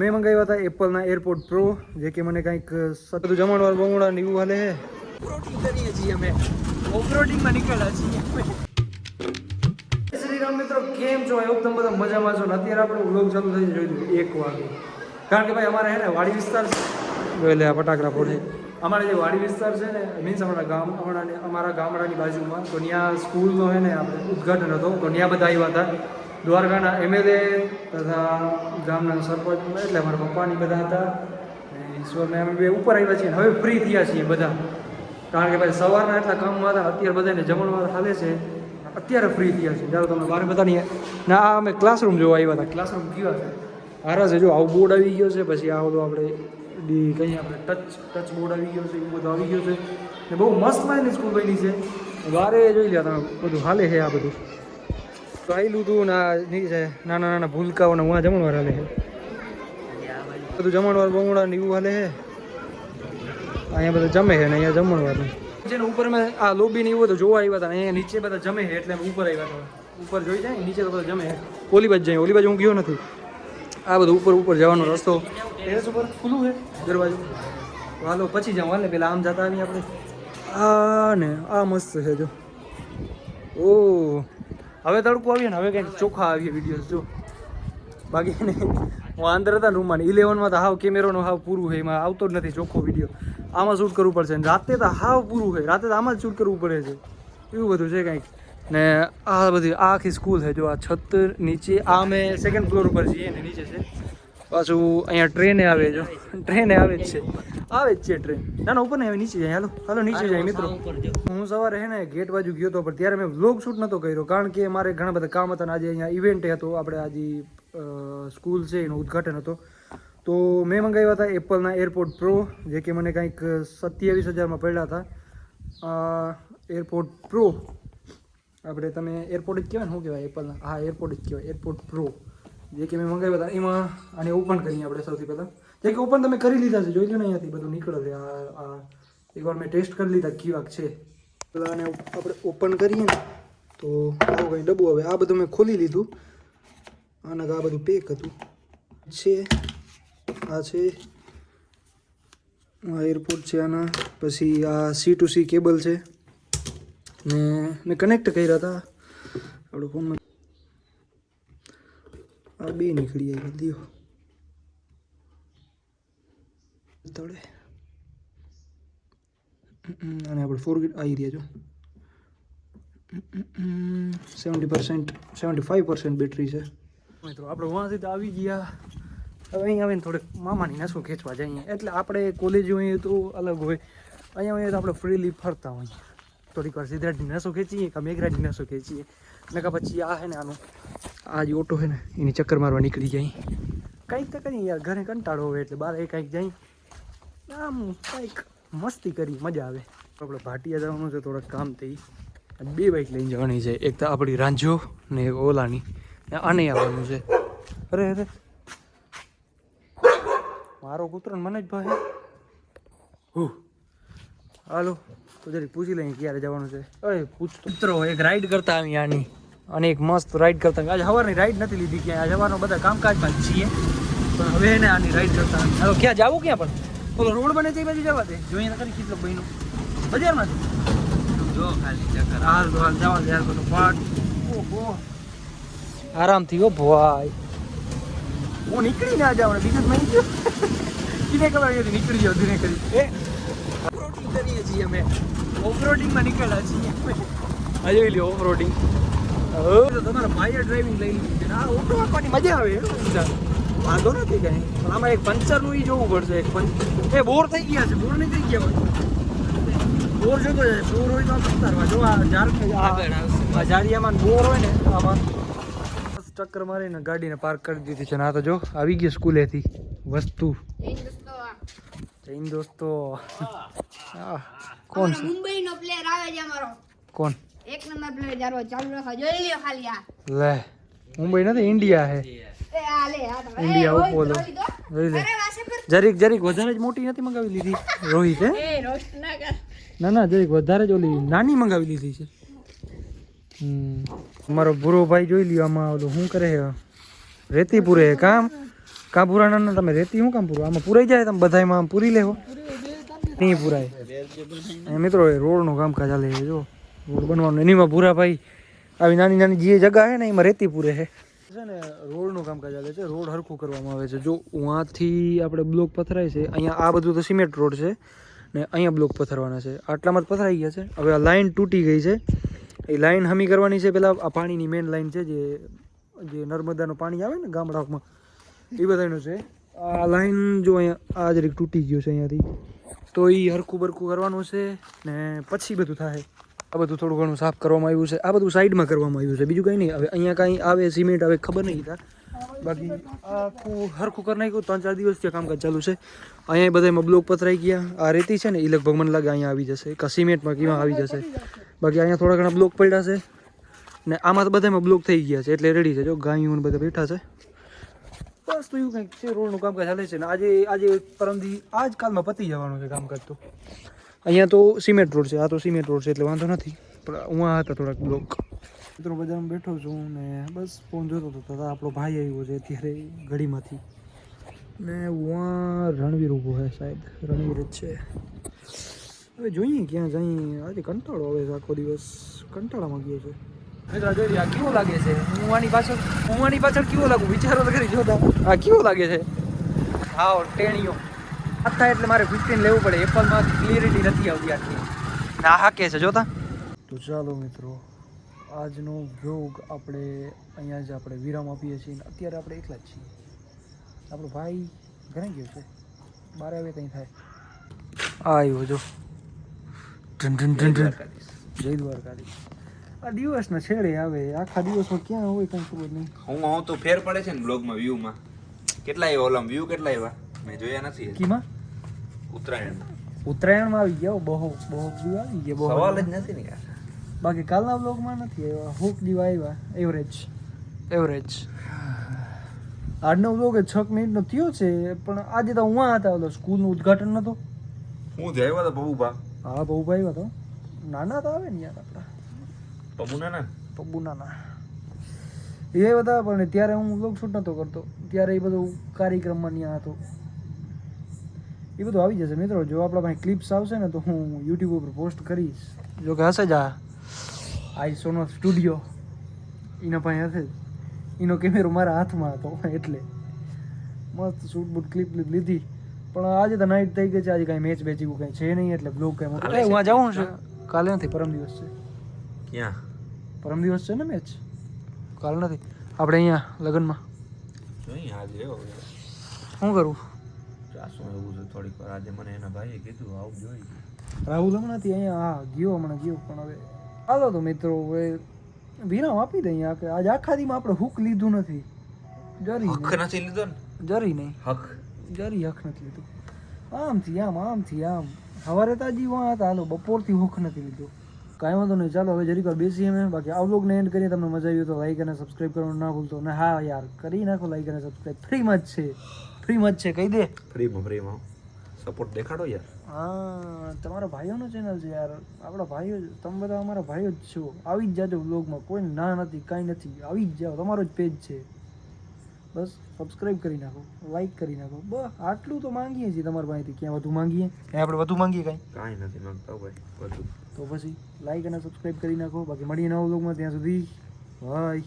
મેં મંગાવ્યા હતા એપલના એરપોર્ટ પ્રો જે કે મને કંઈક બધું જમણવાર બમણવાર ને એવું હાલે ઓફરોડિંગ કરીએ છીએ અમે. ઓફરોડિંગમાં નીકળ્યા છીએ. શ્રી રામ મિત્રો કેમ છો? આઈ તમે બધા મજામાં છો. ને અત્યારે આપણે વ્લોગ ચાલુ થઈ જોઈ લીધું એક વાગે. કારણ કે ભાઈ અમારે હે ને વાડી વિસ્તાર એટલે આ ફટાકડા ફોડે. અમારા જે વાડી વિસ્તાર છે ને મીન્સ અમારા ગામ હમણાં અમારા ગામડાની બાજુમાં તો ત્યાં સ્કૂલનો હે ને આપણે ઉદ્ઘાટન હતો. તો ત્યાં બધા આવ્યા હતા. દ્વારકાના એમએલએ તથા ગામના સરપંચ એટલે મારા પપ્પાની બધા હતા. ઈશ્વરને અમે બે ઉપર આવ્યા છીએ હવે ફ્રી થયા છીએ બધા. કારણ કે ભાઈ સવારના એટલા કામમાં હતા, અત્યારે બધાને જમણવાર હાલે છે. અત્યારે ફ્રી થયા છે ચાલો તમે બારે બધાની ના અમે ક્લાસરૂમ જોવા આવ્યા હતા. ક્લાસરૂમ કેવા છે? હારા છે. જો આવું બોર્ડ આવી ગયો છે, પછી આ બધું આપણે ડી કહીએ આપણે ટચ ટચ બોર્ડ આવી ગયો છે, એવું બધું આવી ગયું છે. ને બહુ મસ્ત માની સ્કૂલ બની છે. બારે જોઈ લ્યા તમે, બધું હાલે છે આ બધું. આવેલું હતું ને નહીં છે, નાના નાના ભૂલકાઓ ને હું જમણવાર હાલે છે. બધું જમણવાર બમણવાર ને એવું હાલે છે. અહીંયા બધા જમે છે ને અહીંયા જમણવાર. ને જેને ઉપર મેં આ લોબી ને એવું બધું જોવા આવ્યા હતા અહીંયા નીચે બધા જમે છે એટલે ઉપર આવ્યા હતા. ઉપર જોઈ જાય નીચે તો બધા જમે છે. ઓલી બાજુ જાય, ઓલી બાજુ હું ગયો નથી. આ બધું ઉપર ઉપર જવાનો રસ્તો. ટેરેસ ઉપર ખુલ્લું છે, દરવાજો. હાલો, પછી જાઉં હાલે, પેલા આમ જતા આવીએ આપણે. આ ને આ મસ્ત છે જો. ઓ. હવે તડકો આવીએ ને, હવે કંઈક ચોખ્ખા આવીએ વિડીયોઝ જો બાકી ને હું આંદર હતા રૂમમાં ઇલેવનમાં તો હાવ કેમેરાનું હાવ પૂરું હોય એમાં આવતો જ નથી ચોખ્ખો વીડિયો આમાં શૂટ કરવું પડશે રાતે તો હાવ પૂરું હોય રાતે તો આમાં જ શૂટ કરવું પડે છે. એવું બધું છે કંઈક. ને આ બધી આખી સ્કૂલ છે, જો આ છત નીચે, આ અમે સેકન્ડ ફ્લોર ઉપર છીએ ને, નીચે છે. પાછું અહીંયા ટ્રેને આવે જો. ટ્રેને આવે જ છે. આવે જ છે ટ્રેન ના ના ઉપર ને હવે નીચે જાય. હાલો હાલો નીચે જાય મિત્રો. હું સવારે હે ને ગેટ બાજુ ગયો હતો પણ ત્યારે મેં વ્લોગ શૂટ નહોતો કર્યો કારણ કે મારે ઘણા બધા કામ હતા આજે અહીંયા ઇવેન્ટ હતો આપણે આજે સ્કૂલ છે એનું ઉદ્ઘાટન હતો. તો મેં મંગાવ્યા હતા એપલના એરપોર્ટ પ્રો જે કે મને કંઈક સત્યાવીસ હજારમાં પડ્યા હતા. એરપોર્ટ પ્રો આપણે તમે એરપોર્ટ જ કહેવાય ને શું કહેવાય એપલના હા એરપોર્ટ જ કહેવાય એરપોર્ટ પ્રો જે કે મેં મંગાવ્યા હતા, એમાં આને ઓપન કરીએ આપણે સૌથી પહેલાં. જે કે ઓપન તમે કરી લીધા છે, જોઈ લો ને અહીંયાથી બધું નીકળે છે. આ એકવાર મેં ટેસ્ટ કરી લીધા કેવાક છે. પેલા આને આપણે ઓપન કરીએ ને, તો આવું કંઈ ડબ્બું હવે આ બધું મેં ખોલી લીધું. આના આ બધું પેક હતું. છે, આ છે, આ એરપોર્ટ છે આના, પછી આ સી ટુ સી કેબલ છે. ને મેં કનેક્ટ કર્યા હતા. આપણો ફોનમાં બે નીકળી આવી દિયો તળે. અને આપણે ફોર ગેટ આવી રહ્યા છો. Seventy percent seventy five percent battery છે. મિત્રો, આપણે વાંસી તો આવી ગયા. હવે અહીં આવીને થોડેક મામાની નસો ખેંચવા જઈએ એટલે આપણે કોલેજ હોઈએ તો અલગ હોય. અહીંયા હોઈએ તો આપણે ફ્રીલી ફરતા હોઈએ. થોડીક વાર સિદ્ધાર્થની નસો ખેંચીએ કે મેઘરાજની નસો ખેંચીએ. ને કે પછી આ હે ને આનો આ ઓટો છે ને, એની ચક્કર મારવા નીકળી જાય. કંઈક તો કરીએ યાર, ઘરે કંટાળો હોય એટલે બહાર કંઈક જાય. આમ કંઈક મસ્તી કરી, મજા આવે. આપણે ભાટિયા જવાનું છે, થોડાક કામ થઈ. બે બાઇક લઈને જવાની છે. એક તો આપણી રાંઝો ને ઓલાની. આને આવવાનું છે. અરે અરે. મારો કૂતરો મને જ ભાઈ હું? હાલો, તો જરી પૂછી લઈએ ક્યારે જવાનું છે. અરે પૂછતો કૂતરો, એક રાઈડ કરતા આવી આની. અને એક મસ્ત રાઈડ કરતા આજે સવારની રાઈડ નથી લીધી ક્યાં આજે સવારનો બધા કામકાજમાં જ છીએ. પણ હવે એને આની રાઈડ કરતા હવે ક્યાં જાવું ક્યાં પણ? બોલો રોડ બને તે બાજુ જવા દે. જોઈએ ને કરી કેટલો બહેનો બજારમાં જો ખાલી ચક્કર. હાલ તો હાલ જવા દે યાર બધું પાટ ઓહો. આરામથી ઓ ભાઈ. હું નીકળી ના જાવ બીજું નહીં કીને ખબર અહીંયાથી નીકળી જાવ ધીરે કરી. એ? ઓફરોડિંગ કરીએ છીએ અમે. ઓફરોડિંગમાં નીકળ્યા છીએ. જોઈ લ્યો ઓફરોડિંગ તમારા ભાઈએ ડ્રાઇવિંગ લઈ લીધી આ ઓટો આપવાની મજા આવે વાંધો નથી કઈ. પણ આમાં એક પંચરનું એ જોવું પડશે એક પંચ એ બોર થઈ ગયા છે બોર નહીં થઈ ગયા બોર જોતો છે બોર હોય તો ઉતારવા જો આ ઝાર બોર હોય ને આમાં બસ ચક્કર મારીને ગાડીને પાર્ક કરી દીધી છે. ને આ તો જો આવી ગઈ સ્કૂલેથી વસ્તુ. જૈન દોસ્તો કોણ મુંબઈનો પ્લેયર આવે છે અમારો. કોણ? એક નંબર પ્લેયર જારો ચાલુ રાખો જોઈ લ્યો ખાલી આ. લે મુંબઈ નથી ઇન્ડિયા હે. એ આ લે આ તો. ઇન્ડિયા રોહિત, ઉપોલો જોઈ લે. જરીક જરીક વધારે જ મોટી નથી મંગાવી લીધી રોહિત હે? એ રોસ્ટ ના કર. ના ના જરીક વધારે જ ઓલી નાની મંગાવી લીધી છે. હમ અમારો ભૂરો ભાઈ જોઈ લ્યો આમાં ઓલું શું કરે હે રેતી પૂરે કામ? કાં પૂરા ના તમે રેતી શું કામ પૂરું? આમાં પૂરાઈ જાય તમે બધાયમાં આમ પૂરી લેવો નહીં પૂરાય. એ મિત્રો એ રોડનું કામકાજ ચાલે છે જો. રોડ બનવાનું. એનીમાં પૂરા ભાઈ આવી નાની નાની જે જગા છે ને, એમાં રેતી પૂરે છે. ને, રોડનું કામકાજ ચાલે છે. રોડ હરખું કરવામાં આવે છે. જો ઉहाँથી આપણે બ્લોક પથરાય છે, અહીંયા આ બધું તો સિમેન્ટ રોડ છે, ને અહીંયા બ્લોક પથરવાના છે. આટલામાં જ પથરાઈ ગયા છે. હવે આ લાઇન તૂટી ગઈ છે. એ લાઇન હમી કરવાની છે પહેલાં આ પાણીની મેઇન લાઈન છે, જે જે નર્મદાનું પાણી આવે ને ગામડાઓમાં, એ બધાનું છે. આ લાઈન જો અહીંયા આ જરીક તૂટી ગયું છે અહીંયાથી. તો એ હરખું બરખું કરવાનું છે ને પછી બધું થાય. આ બધું થોડું ઘણું સાફ કરવામાં આવ્યું છે. આ બધું સાઈડમાં કરવામાં આવ્યું છે. બીજું કંઈ નહીં. હવે અહીંયા કાંઈ આવે સિમેન્ટ, આવે ખબર નહીં ત્યાં બાકી આખું હરખું કરી નાખ્યું. ત્રણ ચાર દિવસથી કામકાજ ચાલુ છે. અહીંયા બધા બ્લોક પથરાઈ ગયા. આ રેતી છે ને એ લગભગ મને લાગે અહીંયા આવી જશે. કાં સિમેન્ટમાં કીમાં આવી જશે. બાકી અહીંયા થોડા ઘણા બ્લોક પડ્યા છે. ને આમાં તો બધામાં બ્લોક થઈ ગયા છે. એટલે રેડી છે. જો ગાયું બધા બેઠા છે. બસ તો એવું કંઈક છે. રોડનું કામકાજ ચાલે છે. ને આજે આજે પરમથી આજ કાલમાં પતી જવાનું છે કામકાજ તો. અહીંયા તો સિમેન્ટ રોડ છે આ તો સિમેન્ટ રોડ છે એટલે વાંધો નથી. પણ હું હતા થોડાક બ્લોક મિત્રો બજારમાં બેઠો છું ને બસ ફોન જોતો હતો તો આપણો ભાઈ આવ્યો છે અત્યારે ઘડીમાંથી ને ઉहाँ રણવીર ઊભો છે સાહેબ રણવીર જ છે. હવે જોઈએ ક્યાં જઈએ આજે કંટાળો આવે છે આખો દિવસ. કંટાળામાં ગયો છે. મિત્રો જોઈ કેવો લાગે છે? હું આની પાછળ હું આની પાછળ કેવો લાગુ? વિચારો તો ખરી જોતા આ કેવો લાગે છે? હા ટેણીઓ. આથા એટલે મારે ફિફ્ટીન લેવું પડે. એપલમાં ક્લિયરિટી નથી આવતી આટલી ના હાકે છે જોતા. તો ચાલો મિત્રો આજનો વ્લોગ આપણે અહીંયા જ આપણે વિરામ આપીએ છીએ. અત્યારે આપણે એકલા જ છીએ. આપણો ભાઈ ઘરે ગયો છે. બારે આવે કંઈ થાય. આ આવ્યો જો જય દ્વારકાધીશ આ દિવસના છેડે આવે. આખા દિવસમાં ક્યાં હોય કંઈ ખબર નહીં. હું હું તો ફેર પડે છે ને બ્લોગમાં વ્યૂમાં કેટલા આવ્યા ઓલમ? વ્યૂ કેટલા આવ્યા? મેં જોયા નથી કીમાં? ઉત્તરાયણ. ઉત્તરાયણમાં આવી ગયા બહુ બહુ દીવ આવી ગયા બહુ સવાલ જ નથી ને યાર. બાકી કાલના બ્લોગમાં નથી આવ્યા. હુક દીવા આવ્યા એવરેજ એવરેજ આજનો બ્લોગ છ મિનિટનો થયો છે પણ આજે તો હું હતા ઓલો સ્કૂલનું ઉદ્ઘાટન નતો હું જ આવ્યા હતા પબુભા હા બહુ આવ્યા તો. નાના તો આવે ને યાર આપણા. પબુ નાના? પબુ નાના. એ બધા પણ ત્યારે હું બ્લોગ શૂટ નતો કરતો. ત્યારે એ બધું કાર્યક્રમમાં ત્યાં હતો. એ બધું આવી જશે મિત્રો. જો આપણા પાસે ક્લિપ્સ આવશે ને તો હું યુટ્યુબ ઉપર પોસ્ટ કરીશ. જો કે હશે જ આ. આઈ સોનો સ્ટુડિયો એના પાસે હશે જ. એનો કેમેરો મારા હાથમાં હતો એટલે. મસ્ત શૂટ બૂટ ક્લિપ ક્લિપ લીધી. પણ આજે તો નાઇટ થઈ ગઈ છે. આજે કાંઈ મેચ બેચ એવું કાંઈ છે નહીં એટલે બ્લોગ કાંઈ મોટો કાલે એ છે? હું જવું છે. કાલે નથી પરમ દિવસ છે. ક્યાં? પરમ દિવસ છે ને મેચ કાલ નથી. આપણે અહીંયા લગ્નમાં. જોઈ આજે શું એવું છે? થોડીક વાર આજે મને એના ભાઈએ કીધું આવું જોઈ રાહુલ હમણાંથી અહીંયા હા ગયો હમણાં ગયો પણ હવે હાલો તો મિત્રો હવે વિરામ આપી દઈએ અહીંયા કે આજે આખા દીમાં આપણે હુક લીધું નથી. જરી હક નથી લીધો ને? જરી નહીં. હક? જરી હક નથી લીધું. આમથી આમ આમથી આમ. સવારે તાજી વાં હતા હાલો બપોરથી હુક નથી લીધો. કાંઈ વાંધો નહીં ચાલો હવે જરીક બેસીએ અમે બાકી આ વ્લોગને એન્ડ કરીએ તમને મજા આવી તો લાઈક અને સબસ્ક્રાઈબ કરવાનું ના ભૂલતો. ને હા યાર કરી નાખો લાઈક અને સબસ્ક્રાઈબ ફ્રીમાં જ છે. ફ્રીમાં જ છે કહી દે. ફ્રીમાં ફ્રીમાં સપોર્ટ દેખાડો યાર. હા તમારા ભાઈઓનો ચેનલ છે યાર. આપણા ભાઈઓ તમે બધા અમારા ભાઈઓ જ છો. આવી જ જાજો વ્લોગમાં કોઈ ના નથી કાંઈ નથી. આવી જ જાઓ. તમારો જ પેજ છે. બસ સબસ્ક્રાઇબ કરી નાખો લાઈક કરી નાખો. બસ આટલું તો માંગીએ છીએ તમારા પાસેથી ક્યાં વધુ માંગીએ? ક્યાં આપણે વધુ માંગીએ કાંઈ? કાંઈ નથી માંગતા ભાઈ બધું તો પછી લાઈક અને સબસ્ક્રાઇબ કરી નાખો. બાકી મળીએ નવા વ્લોગમાં ત્યાં સુધી બાય